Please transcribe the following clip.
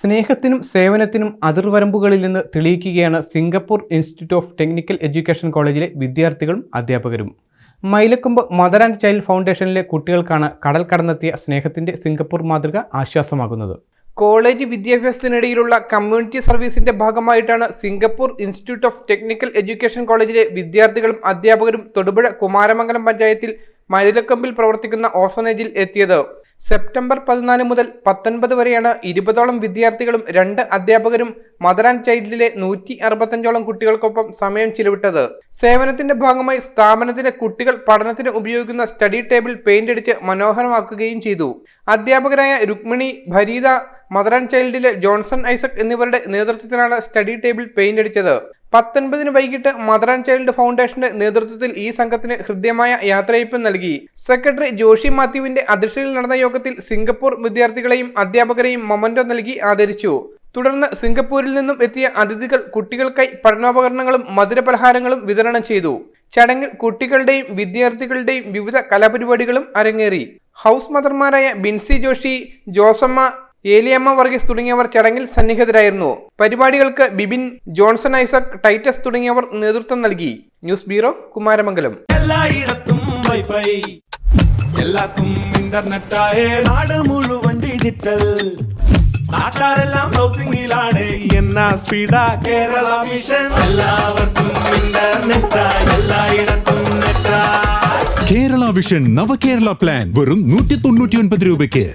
സ്നേഹത്തിനും സേവനത്തിനും അതിർവരമ്പുകളിൽ നിന്ന് തെളിയിക്കുകയാണ് Singapore institute of technical education കോളേജിലെ വിദ്യാർത്ഥികളും അധ്യാപകരും. മൈലക്കൊമ്പ് മദർ ആൻഡ് ചൈൽഡ് ഫൗണ്ടേഷനിലെ കുട്ടികൾക്കാണ് കടൽ കടന്നെത്തിയ സ്നേഹത്തിന്റെ സിംഗപ്പൂർ മാതൃക ആശ്വാസമാകുന്നത്. കോളേജ് വിദ്യാഭ്യാസത്തിനിടയിലുള്ള കമ്മ്യൂണിറ്റി സർവീസിന്റെ ഭാഗമായിട്ടാണ് Singapore institute of technical education കോളേജിലെ വിദ്യാർത്ഥികളും അധ്യാപകരും തൊടുപുഴ കുമാരമംഗലം പഞ്ചായത്തിൽ മൈലക്കമ്പിൽ പ്രവർത്തിക്കുന്ന ഓർഫനേജിൽ എത്തിയത്. സെപ്റ്റംബർ പതിനാല് മുതൽ പത്തൊൻപത് വരെയാണ് ഇരുപതോളം വിദ്യാർത്ഥികളും രണ്ട് അധ്യാപകരും മദർ ആൻഡ് ചൈൽഡിലെ നൂറ്റി അറുപത്തഞ്ചോളം കുട്ടികൾക്കൊപ്പം സമയം ചിലവിട്ടത്. സേവനത്തിന്റെ ഭാഗമായി സ്ഥാപനത്തിലെ കുട്ടികൾ പഠനത്തിന് ഉപയോഗിക്കുന്ന സ്റ്റഡി ടേബിൾ പെയിന്റ് അടിച്ച് മനോഹരമാക്കുകയും ചെയ്തു. അധ്യാപകരായ രുക്മിണി ഭരീത മദർ ആൻഡ് ചൈൽഡിലെ ജോൺസൺ ഐസക് എന്നിവരുടെ നേതൃത്വത്തിലാണ് സ്റ്റഡി ടേബിൾ പെയിന്റ് അടിച്ചത്. പത്തൊൻപതിന് വൈകിട്ട് മദർ ആൻഡ് ചൈൽഡ് ഫൗണ്ടേഷന്റെ നേതൃത്വത്തിൽ ഈ സംഘത്തിന് ഹൃദ്യമായ യാത്രയയപ്പ് നൽകി. സെക്രട്ടറി ജോഷി മാത്യുവിന്റെ അധ്യക്ഷതയിൽ നടന്ന യോഗത്തിൽ സിംഗപ്പൂർ വിദ്യാർത്ഥികളെയും അധ്യാപകരെയും മൊമന്റോ നൽകി ആദരിച്ചു. തുടർന്ന് സിംഗപ്പൂരിൽ നിന്നും എത്തിയ അതിഥികൾ കുട്ടികൾക്കായി പഠനോപകരണങ്ങളും മധുരപലഹാരങ്ങളും വിതരണം ചെയ്തു. ചടങ്ങിൽ കുട്ടികളുടെയും വിദ്യാർത്ഥികളുടെയും വിവിധ കലാപരിപാടികളും അരങ്ങേറി. ഹൗസ് മദർമാരായ ബിൻസി ജോഷി ജോസമ്മ ഏലിയമ്മ വർഗീസ് തുടങ്ങിയവർ ചടങ്ങിൽ സന്നിഹിതരായിരുന്നു. പരിപാടികൾക്ക് ബിബിൻ ജോൺസൺ ഐസക് ടൈറ്റസ് തുടങ്ങിയവർ നേതൃത്വം നൽകി. News bureau Kumaramangalam. എല്ലായിടത്തും വൈഫൈ. എല്ലാത്തും ഇന്റർനെറ്റായേ നാട് മുഴുവൻ ഡിജിറ്റൽ. നാട്ടാരെല്ലാം ബ്രൗസിംഗിലാണ് എന്നാ സ്പീഡാ കേരള മിഷൻ. എല്ലാവർക്കും എല്ലായിടത്തും കേരള വിഷൻ നവകേരള പ്ലാൻ വെറും നൂറ്റി തൊണ്ണൂറ്റി ഒൻപത് രൂപയ്ക്ക്.